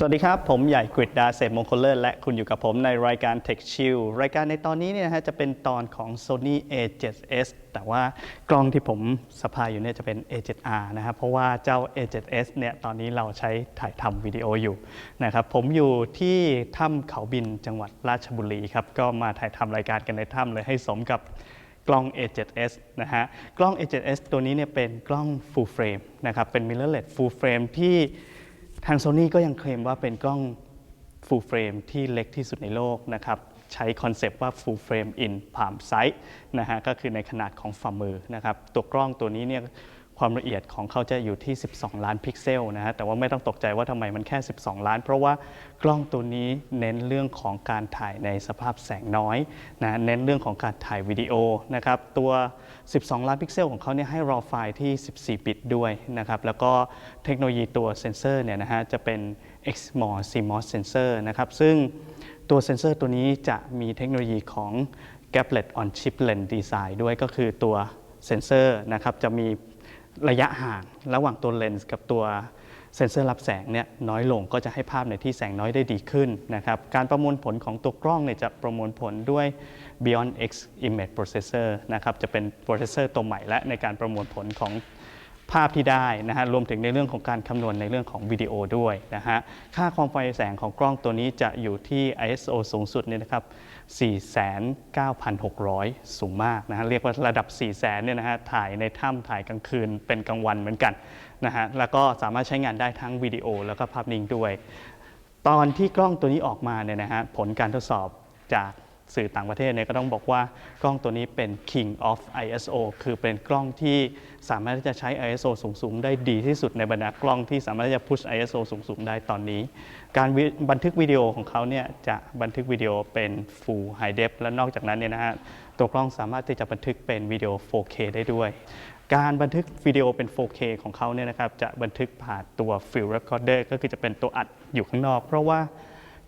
สวัสดีครับ ผมใหญ่กฤษดาเศรษฐมงคลเลิศและคุณอยู่กับผมในรายการ Tech Chill รายการในตอนนี้เนี่ยนะฮะจะเป็นตอนของ Sony A7S แต่ว่ากล้องที่ผมสะพายอยู่เนี่ยจะเป็น A7R นะครับเพราะว่าเจ้า A7S เนี่ยตอนนี้เราใช้ถ่ายทำวิดีโออยู่นะครับผมอยู่ที่ถ้ำเขาบินจังหวัดราชบุรีครับก็มาถ่ายทำรายการกันในถ้ำเลยให้สมกับกล้อง A7S นะฮะกล้อง A7S ตัวนี้เนี่ยเป็นกล้อง full frame นะครับเป็น mirrorless full frame ที่ ทาง Sony ก็ยังเคลมว่าเป็นกล้อง full frame ที่เล็กที่สุดในโลกนะครับใช้คอนเซปต์ว่า full frame in palm size นะฮะก็คือในขนาดของฝ่ามือนะครับตัวกล้องตัวนี้เนี่ย ความละเอียดของเขาจะอยู่ที่ 12 ล้านพิกเซลนะฮะแต่ว่าไม่ต้องตกใจว่าทำไมมันแค่ 12 ล้าน เพราะว่ากล้องตัวนี้เน้นเรื่องของการถ่ายในสภาพแสงน้อยนะเน้นเรื่องของการถ่ายวิดีโอนะครับตัว 12 ล้านพิกเซลของเขาเนี่ยให้ raw ไฟล์ที่ 14 บิตด้วยนะครับแล้วก็เทคโนโลยีตัวเซนเซอร์เนี่ยนะฮะจะเป็น XMOS CMOS sensor นะครับซึ่งตัวเซนเซอร์ตัวนี้จะมีเทคโนโลยีของ Gaplet on Chip Lens Design ด้วยก็คือตัวเซนเซอร์นะครับจะมี ระยะห่างระหว่างตัวเลนส์กับตัวเซนเซอร์รับแสงเนี่ยน้อยลงก็จะให้ภาพในที่แสงน้อยได้ดีขึ้นนะครับการประมวลผลของตัวกล้องเนี่ยจะประมวลผลด้วย Beyond X Image Processor นะครับจะเป็นโปรเซสเซอร์ตัวใหม่และในการประมวลผลของ ภาพที่ได้นะฮะรวมถึงในเรื่องของการคำนวณในเรื่องของวิดีโอด้วยนะฮะค่าความไฟแสงของกล้องตัวนี้จะอยู่ที่ ISO สูงสุดเนี่ยนะครับ 49,600 สูงมากนะฮะเรียกว่าระดับ 400,000เนี่ยนะฮะถ่ายในถ้ำถ่ายกลางคืนเป็นกลางวันเหมือนกันนะฮะแล้วก็สามารถใช้งานได้ทั้งวิดีโอแล้วก็ภาพนิ่งด้วย ตอนที่กล้องตัวนี้ออกมาเนี่ยนะฮะผลการทดสอบจาก สื่อต่างประเทศเนี่ยก็ต้องบอกว่ากล้องตัวนี้เป็น king of ISO คือเป็นกล้องที่สามารถที่จะใช้ ISO สูงๆได้ดีที่สุดในบรรดากล้องที่สามารถที่จะ push ISO สูงๆได้ตอนนี้ การบันทึกวิดีโอของเขาเนี่ยจะบันทึกวิดีโอเป็น full high def และนอกจากนั้นเนี่ยนะฮะตัวกล้องสามารถที่จะบันทึกเป็นวิดีโอ 4K ได้ด้วยการบันทึกวิดีโอเป็น 4K ของเขาเนี่ยนะครับจะบันทึกผ่านตัว Field Recorder ก็คือจะเป็นตัวอัดอยู่ข้างนอก เพราะว่า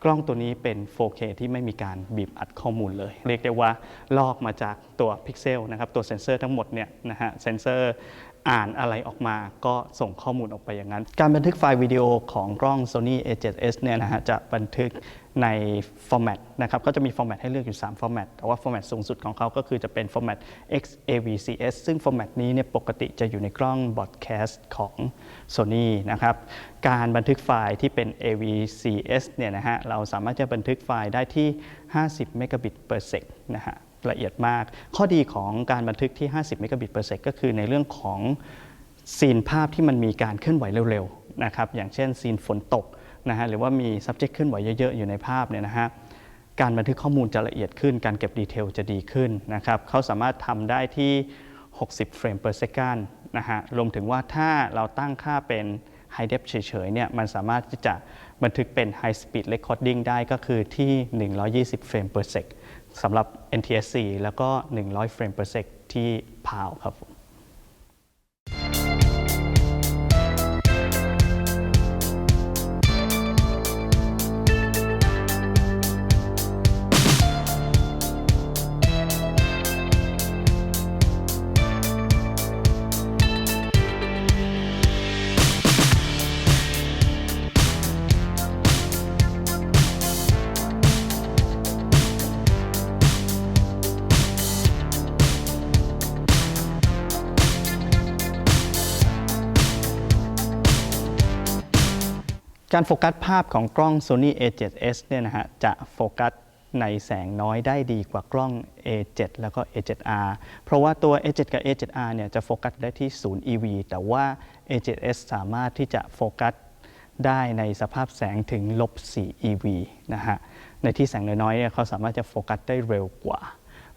กล้องตัวนี้เป็น 4K ที่ไม่มีการบีบอัดข้อมูลเลย เรียกได้ว่าลอกมาจากตัวพิกเซลนะครับตัวเซนเซอร์ทั้งหมดเนี่ยนะฮะเซนเซอร์ อ่านอะไรออกมาก็ส่งข้อมูลออกไปอย่างนั้น การบันทึกไฟล์วิดีโอของกล้อง Sony A7S เนี่ยนะฮะจะบันทึกในฟอร์แมตนะครับก็จะมีฟอร์แมตให้เลือกอยู่ 3 ฟอร์แมตแต่ว่าฟอร์แมตสูงสุดของเขาก็คือจะเป็นฟอร์แมต XAVCS ซึ่งฟอร์แมตนี้เนี่ยปกติจะอยู่ในกล้องบอดแคสต์ของ Sony นะครับการบันทึกไฟล์ที่เป็น AVCS เนี่ยนะฮะเราสามารถจะบันทึกไฟล์ได้ที่ 50 เมกะบิต per sec นะฮะ ละเอียดมาก ข้อดีของการบันทึกที่ 50 เมกะบิต per sec ก็คือในเรื่องของซีนภาพที่มันมีการเคลื่อนไหวเร็วๆนะครับอย่างเช่นซีนฝนตกนะฮะหรือว่ามี subject เคลื่อนไหวเยอะๆ อยู่ในภาพเนี่ยนะฮะการบันทึกข้อมูลจะละเอียดขึ้น การเก็บดีเทลจะดีขึ้นนะครับเขาสามารถทำได้ที่ 60 เฟรม per second นะฮะรวมถึงว่าถ้าเราตั้งค่าเป็น High Def เฉยๆเนี่ยมันสามารถที่จะบันทึกเป็น High Speed Recording ได้ก็คือที่ 120 เฟรม per sec สำหรับ NTSC แล้วก็ 100 เฟรม per sec ที่ PAL ครับ การโฟกัสภาพของกล้อง Sony A7S เนี่ยนะฮะจะโฟกัสในแสงน้อยได้ดีกว่ากล้อง A7 แล้วก็ A7R เพราะว่าตัว A7 กับ A7R เนี่ยจะโฟกัสได้ที่ 0 EV แต่ว่า A7S สามารถที่จะโฟกัสได้ในสภาพแสงถึงลบ4 EV นะฮะ ในที่แสงน้อยๆเนี่ยเขาสามารถจะโฟกัสได้เร็วกว่า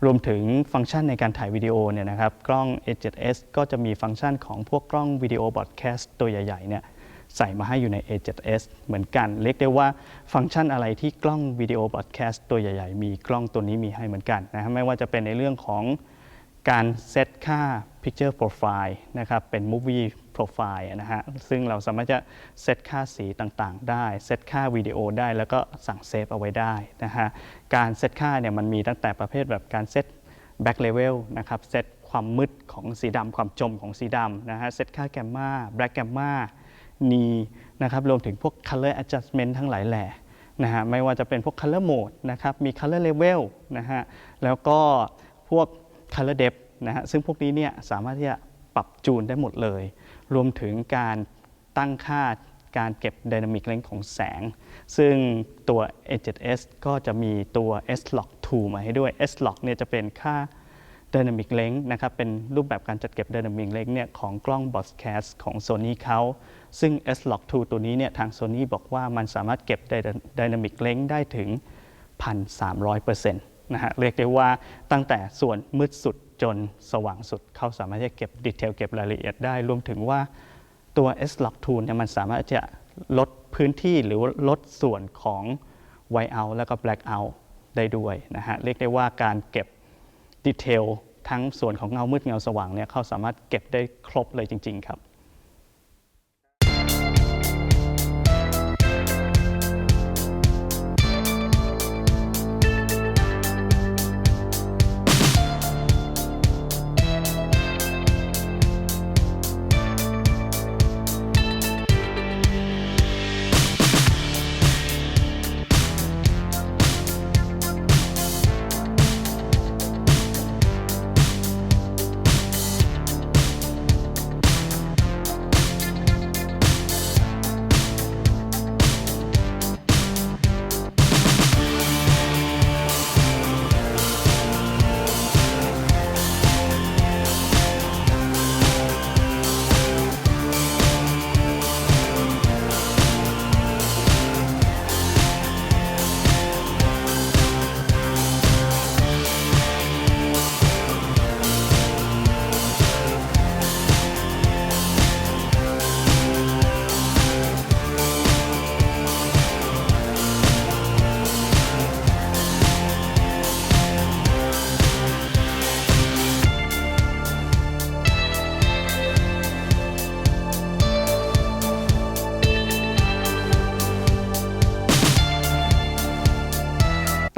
รวมถึงฟังก์ชันในการถ่ายวิดีโอเนี่ยนะครับ กล้อง A7S ก็จะมีฟังก์ชันของพวกกล้องวิดีโอบอดแคสต์ตัวใหญ่ๆเนี่ย ใส่มาให้อยู่ใน A7S เหมือนกัน เรียกได้ว่าฟังก์ชันอะไรที่กล้องวิดีโอบอดแคสต์ตัวใหญ่ ๆ มีกล้องตัวนี้มีให้เหมือนกันนะฮะไม่ว่าจะเป็นในเรื่องของการเซตค่า Picture Profile นะครับเป็น Movie Profile นะฮะซึ่งเราสามารถจะเซตค่าสีต่างๆ ได้ เซตค่าวิดีโอได้แล้วก็สั่งเซฟเอาไว้ได้นะฮะการเซตค่าเนี่ยมันมีตั้งแต่ประเภทแบบการเซต Back Level นะครับเซตความมืดของสีดำความจมของสีดำนะฮะเซตค่าแกมมา Black แนีนะครับรวมถึงพวก color adjustment ทั้งหลายแหล่นะฮะไม่ว่าจะเป็นพวก color mode นะครับมี color level นะฮะแล้วก็พวก color depth นะฮะซึ่งพวกนี้เนี่ยสามารถที่จะปรับจูนได้หมดเลย รวมถึงการตั้งค่าการเก็บ Dynamic Range ของแสง ซึ่งตัว A7S ก็จะมีตัว S-Log 2 มาให้ด้วย S-Log เนี่ยจะเป็นค่า Dynamic Range นะครับเป็นรูปแบบการจัดเก็บ Dynamic Range เนี่ยของกล้อง Broadcast ของ Sony เขาซึ่ง S-Log 2 ตัวนี้เนี่ยทาง Sony บอกว่ามันสามารถเก็บ Dynamic Range ได้ถึง 1,300%นะฮะเรียกได้ว่าตั้งแต่ส่วนมืดสุดจนสว่างสุด เขาสามารถจะเก็บดีเทลเก็บรายละเอียดได้ รวมถึงว่าตัว S-Log 2เนี่ยมันสามารถจะลดพื้นที่หรือลดส่วนของ White out แล้วก็ Black out ได้ด้วยนะฮะเรียกได้ว่าการเก็บ ดีเทลทั้งส่วนของเงามืดเงาสว่างเนี่ยเขาสามารถเก็บได้ครบเลยจริง ๆ ครับ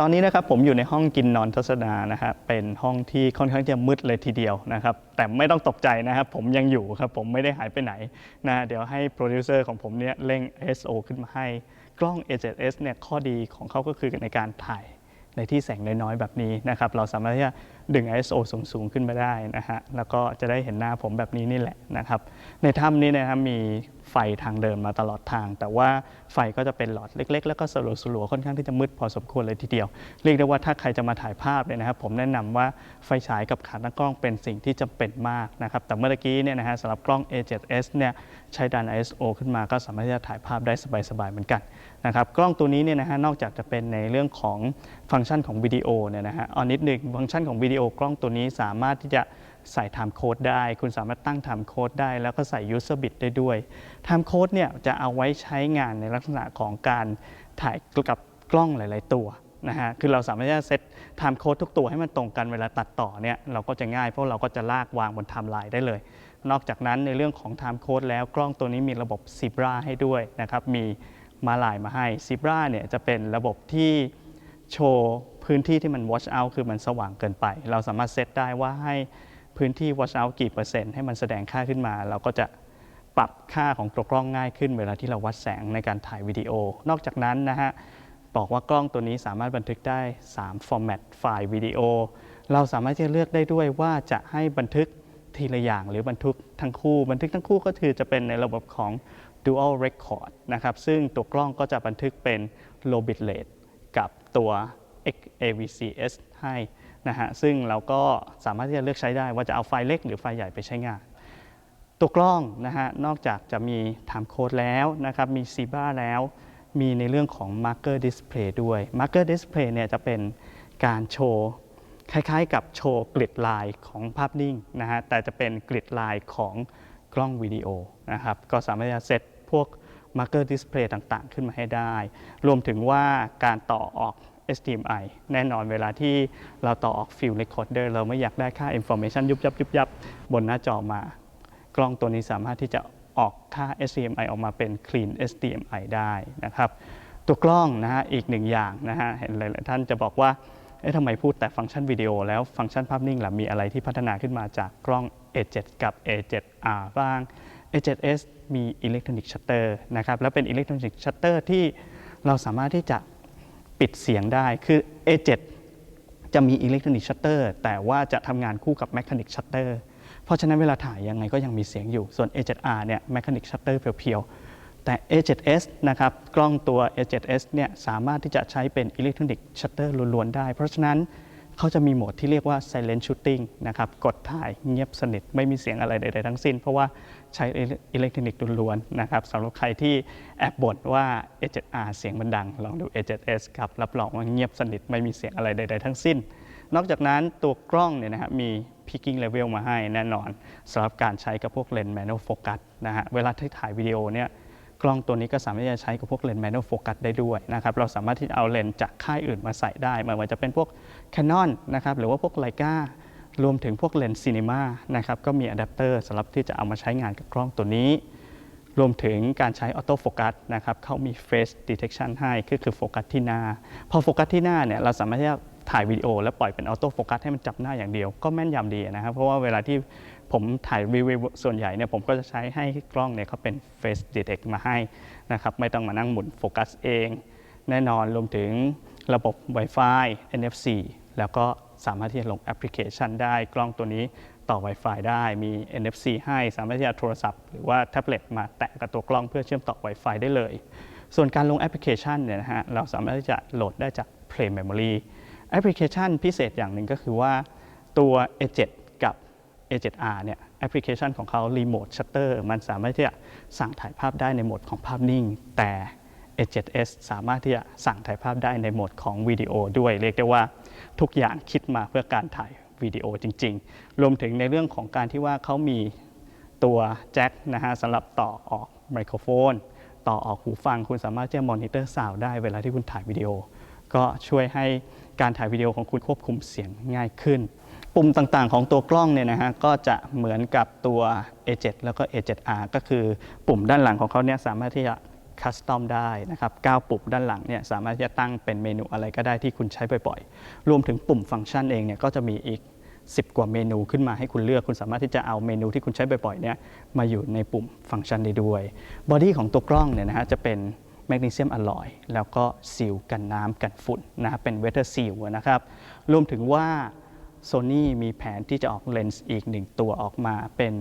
อนนี้นะครับผมอยู่ในห้องกินนอนทัศนานะฮะเป็นห้องที่ค่อนข้างจะมืดเลยทีเดียวนะครับแต่ไม่ต้องตกใจนะครับผมยังอยู่ครับผมไม่ได้หายไปไหนนะเดี๋ยวให้โปรดิวเซอร์ของผมเนี่ยเร่ง ISO ขึ้นมาให้กล้อง A7S เนี่ยข้อดีของเขาก็คือในการถ่ายในที่แสงน้อยๆแบบนี้นะครับเราสามารถที่จะ ดึง ISO สูงๆขึ้นมาได้นะฮะแล้วก็จะได้เห็นหน้าผมแบบนี้นี่แหละนะครับในถ้ำนี้นะครับมีไฟทางเดินมาตลอดทาง แต่ว่าไฟก็จะเป็นหลอดเล็ก ๆ แล้วก็สลัวๆค่อนข้างที่จะมืดพอสมควรเลยทีเดียว เรียกได้ว่าถ้าใครจะมาถ่ายภาพเนี่ยนะครับผมแนะนำว่าไฟฉายกับขาตั้งกล้องเป็นสิ่งที่จำเป็นมากนะครับแต่เมื่อกี้เนี่ยนะฮะสำหรับกล้อง A7S เนี่ยใช้ดัน ISO ขึ้นมาก็สามารถที่จะถ่ายภาพได้สบายๆเหมือนกันนะครับกล้องตัวนี้เนี่ยนะฮะนอกจากจะเป็นในเรื่องของฟังก์ชันของวิดีโอเนี่ยนะฮะเอานิดหนึ่งฟังก์ชันของวิดีโอกล้องตัวนี้สามารถที่จะใส่ time code ได้ คุณสามารถตั้ง time code ได้ แล้วก็ใส่ user bit ได้ด้วย time code เนี่ยจะเอาไว้ใช้งานในลักษณะของการถ่ายกับกล้องหลาย ๆ ตัวนะฮะคือเราสามารถจะเซต time code ทุกตัวให้มันตรงกันเวลาตัดต่อเนี่ยเราก็จะง่ายเพราะเราก็จะลากวางบน timeline ได้เลย นอกจากนั้นในเรื่องของ time code แล้วกล้องตัวนี้มีระบบ Zebra ให้ด้วยนะครับมีมาลายมาให้ Zebra เนี่ยจะเป็นระบบที่ โชว์พื้นที่ที่มัน watch out คือมันสว่างเกินไป เราสามารถเซตได้ว่าให้พื้นที่ watch out กี่เปอร์เซ็นต์ให้มันแสดงค่าขึ้นมา เราก็จะปรับค่าของตัวกล้องง่ายขึ้นเวลาที่เราวัดแสงในการถ่ายวิดีโอ นอกจากนั้นนะฮะบอกว่ากล้องตัวนี้สามารถบันทึกได้3 format ไฟล์วิดีโอ เราสามารถจะเลือกได้ด้วยว่าจะให้บันทึกทีละอย่างหรือบันทึกทั้งคู่ บันทึกทั้งคู่ก็คือจะเป็นในระบบของ dual record นะครับ ซึ่งตัวกล้องก็จะบันทึกเป็น low bit rate ตัว AVCS ให้นะฮะซึ่งเราก็สามารถที่จะเลือกใช้ได้ว่าจะเอาไฟล์เล็กหรือไฟล์ใหญ่ไปใช้งาน ตัวกล้องนะฮะนอกจากจะมี time code แล้วนะครับมี Zebra แล้วมีในเรื่องของ marker display ด้วย marker display เนี่ยจะเป็นการโชว์คล้ายๆ กับโชว์กริดลายของภาพนิ่งนะฮะแต่จะเป็นกริดลายของกล้องวิดีโอนะครับก็สามารถจะเซตพวก marker display ต่างๆ ขึ้นมาให้ได้ รวมถึงว่าการต่อออก HDMI แน่นอนเวลาที่เราต่อออก Film Recorder เราไม่อยากได้ค่า information ยุบยับยุบยับบนหน้าจอมา กล้องตัวนี้สามารถที่จะออกค่า HDMI ออกมาเป็น Clean HDMI ได้นะครับ ตัวกล้องนะฮะอีกหนึ่งอย่างนะฮะเห็นหลายๆท่านจะบอกว่าเอ๊ะทำไมพูดแต่ฟังก์ชันวิดีโอแล้วฟังก์ชันภาพนิ่งล่ะมีอะไรที่พัฒนาขึ้นมาจากกล้อง A7 กับ A7R บ้าง A7S มีอิเล็กทรอนิกส์ชัตเตอร์นะครับและเป็นอิเล็กทรอนิกส์ชัตเตอร์ที่เราสามารถที่จะปิดเสียงได้คือ A7 จะมีอิเล็กทรอนิกส์ชัตเตอร์แต่ว่าจะทำงานคู่กับแมคานิกชัตเตอร์เพราะฉะนั้นเวลาถ่ายยังไงก็ยังมีเสียงอยู่ส่วน A7R เนี่ยแมคานิกชัตเตอร์เพียวๆ แต่ A7S นะครับกล้องตัว A7S เนี่ยสามารถที่จะใช้เป็นอิเล็กทรอนิกชัตเตอร์ล้วนๆ ได้ เพราะฉะนั้นเขาจะมีโหมดที่เรียกว่า silent shooting นะครับกดถ่ายเงียบสนิทไม่มีเสียงอะไรใดๆทั้งสิ้น เพราะว่า ใช้อิเล็กทรอนิกส์ล้วนๆนะครับสำหรับใครที่แอบบ่นว่า A7R เสียงมันดัง ลองดู A7S ครับ รับรองว่าเงียบสนิทไม่มีเสียงอะไรใด ๆ ทั้งสิ้น นอกจากนั้นตัวกล้องเนี่ยนะฮะมี picking level มาให้แน่นอนสำหรับการใช้กับพวกเลนส์ manual focus นะฮะเวลาที่ถ่ายวิดีโอเนี่ยกล้องตัวนี้ก็สามารถจะใช้กับพวกเลนส์ manual focus ได้ด้วยนะครับ เราสามารถที่จะเอาเลนส์จากค่ายอื่นมาใส่ได้ไม่ว่าจะเป็นพวก Canon นะครับ หรือว่าพวก Leica รวมถึงพวกเลนส์ Cinema นะครับก็มีอะแดปเตอร์สำหรับที่จะเอามาใช้งานกับกล้องตัวนี้ รวมถึงการใช้ออโต้โฟกัสนะครับเขามี Face Detection ให้คือคือโฟกัสที่หน้า พอโฟกัสที่หน้าเนี่ยเราสามารถที่จะถ่ายวิดีโอ แล้วปล่อยเป็นออโต้โฟกัสให้มันจับหน้าอย่างเดียว ก็แม่นยำดีนะครับ เพราะว่าเวลาที่ผมถ่ายรีวิวส่วนใหญ่เนี่ยผมก็จะใช้ให้กล้องเนี่ยเขาเป็น Face Detect มาให้นะครับไม่ต้องมานั่งหมุนโฟกัสเอง แน่นอนรวมถึงระบบ Wi-Fi NFC แล้วก็ สามารถที่จะลงแอปพลิเคชันได้ กล้องตัวนี้ต่อ Wi-Fi ได้มี NFC ให้สามารถที่จะโทรศัพท์หรือว่าแท็บเล็ตมาแตะกับตัวกล้องเพื่อเชื่อมต่อ Wi-Fi ได้เลย ส่วนการลงแอปพลิเคชันเนี่ยนะฮะเราสามารถที่จะโหลดได้จาก Play Memory แอปพลิเคชันพิเศษอย่างหนึ่งก็คือว่าตัว A7 กับ A7R เนี่ยแอปพลิเคชันของเขา Remote Shutter มันสามารถที่จะสั่งถ่ายภาพได้ในโหมดของภาพนิ่ง แต่ A7S สามารถที่จะสั่งถ่ายภาพได้ในโหมดของวิดีโอด้วยเรียกได้ว่า ทุกอย่างคิดมาเพื่อการถ่ายวิดีโอจริง ๆ รวมถึงในเรื่องของการที่ว่าเขามีตัวแจ็คนะฮะสำหรับต่อออกไมโครโฟน ต่อออกหูฟังคุณสามารถจะมอนิเตอร์ซาวได้เวลาที่คุณถ่ายวิดีโอ ก็ช่วยให้การถ่ายวิดีโอของคุณควบคุมเสียงง่ายขึ้น ปุ่มต่างๆของตัวกล้องเนี่ยนะฮะก็จะเหมือนกับตัว A7 แล้วก็ A7R ก็คือปุ่มด้านหลังของเขาเนี่ยสามารถที่จะ คัสตอมได้นะครับ9ปุ่มด้านหลังเนี่ยสามารถจะตั้งเป็นเมนูอะไรก็ได้ที่คุณใช้บ่อยๆ รวมถึงปุ่มฟังก์ชันเองเนี่ยก็จะมีอีก 10 กว่าเมนูขึ้นมาให้คุณเลือก คุณสามารถที่จะเอาเมนูที่คุณใช้บ่อยๆเนี่ยมาอยู่ในปุ่มฟังก์ชันได้ด้วย บอดี้ของตัวกล้องเนี่ยนะฮะจะเป็นแมกนีเซียมอลลอยแล้วก็ซีลกันน้ำกันฝุ่นนะเป็นเวเทอร์ซีลนะครับรวมถึงว่า Sony มีแผนที่จะออกเลนส์อีกหนึ่งตัวออกมาเป็น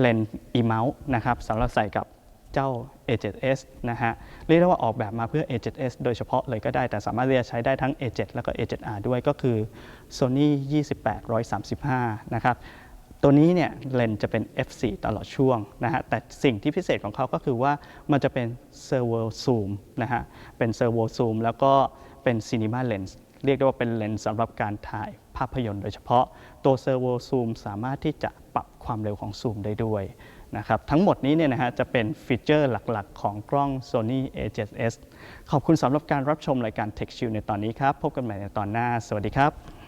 เลนส์ e-mount นะครับสำหรับใส่กับ เจ้า A7S นะฮะเรียกได้ว่าออกแบบมาเพื่อ A7S โดยเฉพาะเลยก็ได้แต่สามารถที่จะใช้ได้ทั้ง A7 แล้วก็ A7R ด้วยก็คือ Sony 28-135 นะครับตัวนี้เนี่ยเลนส์จะเป็น f4 ตลอดช่วงนะฮะแต่สิ่งที่พิเศษของเขาก็คือว่ามันจะเป็นเซอร์โวซูมนะฮะเป็นเซอร์โวซูมแล้วก็เป็นซีนีมาเลนส์เรียกได้ว่าเป็นเลนส์สำหรับการถ่ายภาพยนตร์โดยเฉพาะตัวเซอร์โวซูมสามารถที่จะปรับความเร็วของซูมได้ด้วย นะครับทั้งหมดนี้เนี่ยนะฮะจะเป็นฟีเจอร์หลักๆ ของกล้อง Sony A7S ขอบคุณสำหรับการรับชมรายการ Tech Shield ในตอนนี้ครับ พบกันใหม่ในตอนหน้า สวัสดีครับ